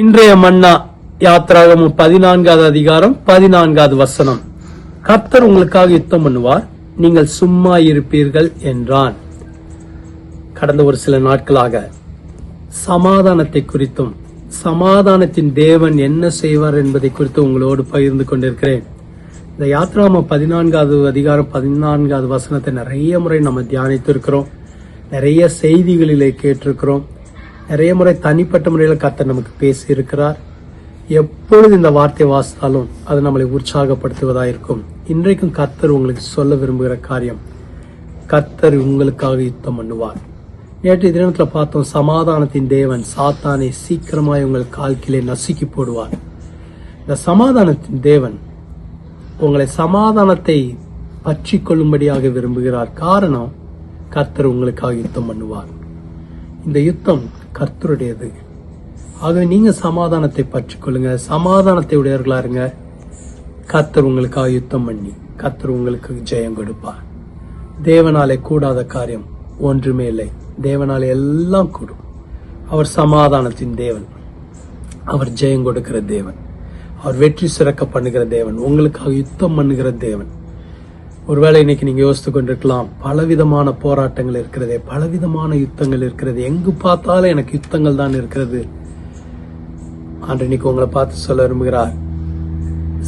இன்றைய மன்னா யாத்திராகமும் பதினான்காவது அதிகாரம் பதினான்காவது வசனம். கர்த்தர் உங்களுக்காக யுத்தம் பண்ணுவார் நீங்கள் சும்மா இருப்பீர்கள் என்றான். கடந்த ஒரு சில நாட்களாக சமாதானத்தை குறித்தும் சமாதானத்தின் தேவன் என்ன செய்வார் என்பதை குறித்து உங்களோடு பகிர்ந்து கொண்டிருக்கிறேன். இந்த யாத்ராம பதினான்காவது அதிகாரம் பதினான்காவது வசனத்தை நிறைய முறை நம்ம தியானித்திருக்கிறோம். நிறைய செய்திகளிலே கேட்டிருக்கிறோம். நிறைய முறை தனிப்பட்ட முறையில் கத்தர் நமக்கு பேசி இருக்கிறார் எப்பொழுது இந்த வார்த்தை வாசித்தாலும் அது நம்மளை உற்சாகப்படுத்துவதாக இருக்கும் இன்றைக்கும் கர்த்தர் உங்களுக்கு சொல்ல விரும்புகிற காரியம் கர்த்தர் உங்களுக்காக யுத்தம் பண்ணுவார். நேற்று தினத்தில் பார்த்தோம் சமாதானத்தின் தேவன் சாத்தானை சீக்கிரமாய் உங்கள் கால்கிலே நசுக்கி போடுவார். இந்த சமாதானத்தின் தேவன் உங்களை சமாதானத்தை பற்றி கொள்ளும்படியாக விரும்புகிறார். காரணம் கத்தர் உங்களுக்காக யுத்தம் பண்ணுவார். இந்த யுத்தம் கர்த்தருடையது. ஆகவே நீங்க சமாதானத்தை பற்றிக்கொள்ளுங்க சமாதானத்தை உடையவர்களா இருங்க. கர்த்தர் உங்களுக்காக யுத்தம் பண்ணி கர்த்தர் உங்களுக்கு ஜெயம் கொடுப்பார். தேவனாலே கூடாத காரியம் ஒன்றுமே இல்லை. தேவனாலே எல்லாம் கூடும். அவர் சமாதானத்தின் தேவன். அவர் ஜெயம் கொடுக்கிற தேவன். அவர் வெற்றி சிறக்க பண்ணுகிற தேவன். உங்களுக்காக யுத்தம் பண்ணுகிற தேவன். ஒருவேளை இன்னைக்கு நீங்க யோசித்து கொண்டிருக்கலாம் பலவிதமான போராட்டங்கள் இருக்கிறதே பலவிதமான யுத்தங்கள் இருக்கிறது. எங்கு பார்த்தாலும் எனக்கு யுத்தங்கள் தான் இருக்கிறது. அன்று இன்னைக்கு உங்களை பார்த்து சொல்ல விரும்புகிறார்.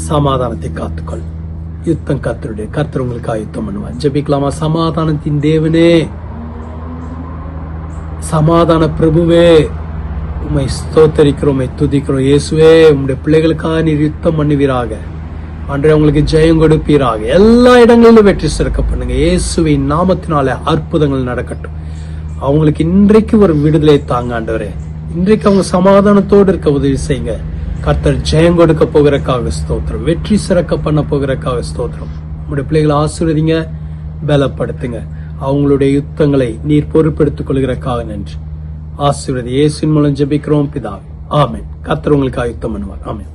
சமாதானத்தை காத்துக்கொள். யுத்தம் கத்தருடைய கர்த்தர் உங்களுக்காக யுத்தம் பண்ணுவார். ஜபிக்கலாமா? சமாதானத்தின் தேவனே சமாதான பிரபுவே உம்மை ஸ்தோத்தரிக்கிறோம் துதிக்கிறோம். இயேசுவே உங்களுடைய பிள்ளைகளுக்காக நீர் யுத்தம் பண்ணுவீராக. அன்றைய உங்களுக்கு ஜெயம் கொடுப்பீராக. எல்லா இடங்களிலும் வெற்றி சிறக்க பண்ணுங்க. இயேசுவின் நாமத்தினால அற்புதங்கள் நடக்கட்டும். அவங்களுக்கு இன்றைக்கு ஒரு விடுதலை தாங்க ஆண்டவரே. இன்றைக்கு அவங்க சமாதானத்தோடு இருக்க உதவி செய்யுங்க. கர்த்தர் ஜெயம் கொடுக்க போகிறக்காக ஸ்தோத்திரம். வெற்றி சிறக்க பண்ண போகிறக்காக ஸ்தோத்திரம். உங்களுடைய பிள்ளைகளை ஆசீர்வதிங்க பலப்படுத்துங்க. அவங்களுடைய யுத்தங்களை நீர் பொறுப்பெடுத்துக் கொள்கிறக்காக நன்றி. ஆசீர்வதி இயேசுவின் மூலம் ஜெபிக்கிறோம் பிதாவே. ஆமேன். கர்த்தர் உங்களுக்காக யுத்தம் பண்ணுவார். ஆமேன்.